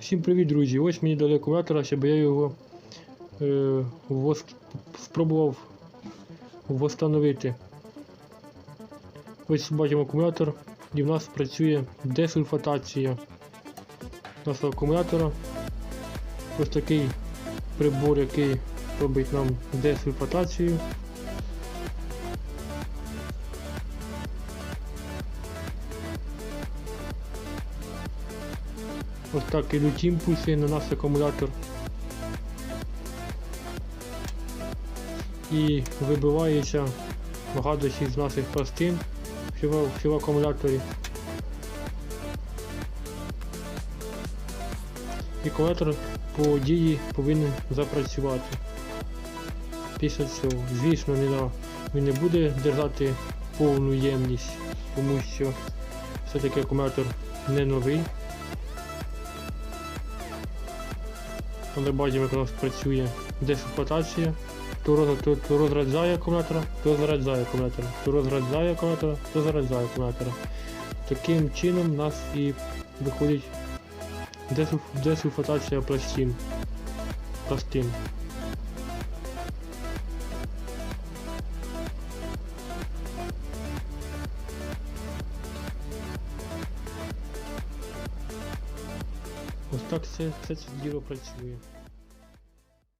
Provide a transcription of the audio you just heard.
Всім привіт, друзі! Ось мені дали акумулятора, щоб я його е, вос- спробував встановити. Ось бачимо акумулятор і в нас працює десульфатація нашого акумулятора. Ось такий прибор, який робить нам десульфатацію. Ось так ідуть імпульси на наш акумулятор. І вибивається гадості з наших пластин в, акумуляторі. І акумулятор по дії повинен запрацювати. Після цього, звісно, він не буде держати повну ємність, тому що все-таки акумулятор не новий. Але у нас працює десульфатація. То, роз, то, то розряджає акумулятора, то заряджає акумулятора, то розряджає акумулятора, то заряджає акумулятора. Таким чином у нас і виходить десульф, десульфатація пластин. пластин. Ось так все, це діло працює.